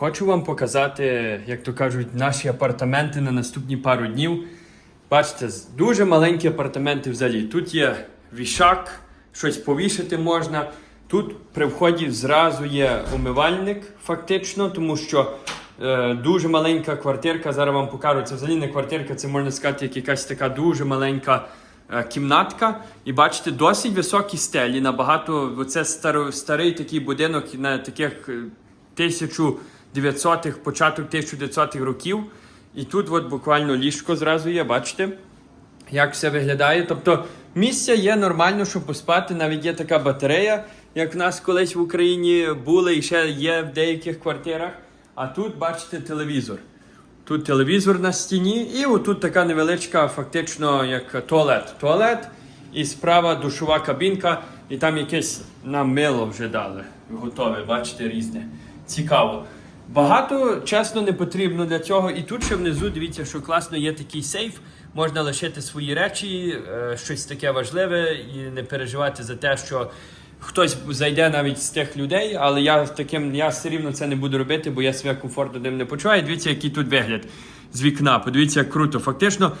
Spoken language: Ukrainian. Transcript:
Хочу вам показати, як то кажуть, наші апартаменти на наступні пару днів. Бачите, дуже маленькі апартаменти взагалі. Тут є вішак, щось повішати можна. Тут при вході зразу є умивальник, фактично, тому що е, дуже маленька квартирка. Зараз вам покажу. Це взагалі не квартирка, це можна сказати, як якась така дуже маленька е, кімнатка. І бачите, досить високі стелі. Набагато старо, старий такий будинок на таких е, 1900-х, початок 1900-х років. І тут от буквально ліжко зразу є, бачите? як все виглядає. Тобто місця є нормально, щоб поспати. Навіть є така батарея, як в нас колись в Україні були і ще є в деяких квартирах. А тут бачите телевізор. Тут телевізор на стіні, і отут така невеличка, фактично, як туалет. Туалет і справа душова кабінка, і там якесь нам мило вже дали. Готове, бачите, різне. Цікаво. Багато чесно не потрібно для цього. І тут ще внизу, дивіться, що класно є такий сейф. Можна лишити свої речі, е, щось таке важливе, і не переживати за те, що хтось зайде навіть з тих людей, але я таким я все рівно це не буду робити, бо я себе комфортно ним не почуваю. Дивіться, який тут вигляд з вікна. Подивіться, як круто. Фактично.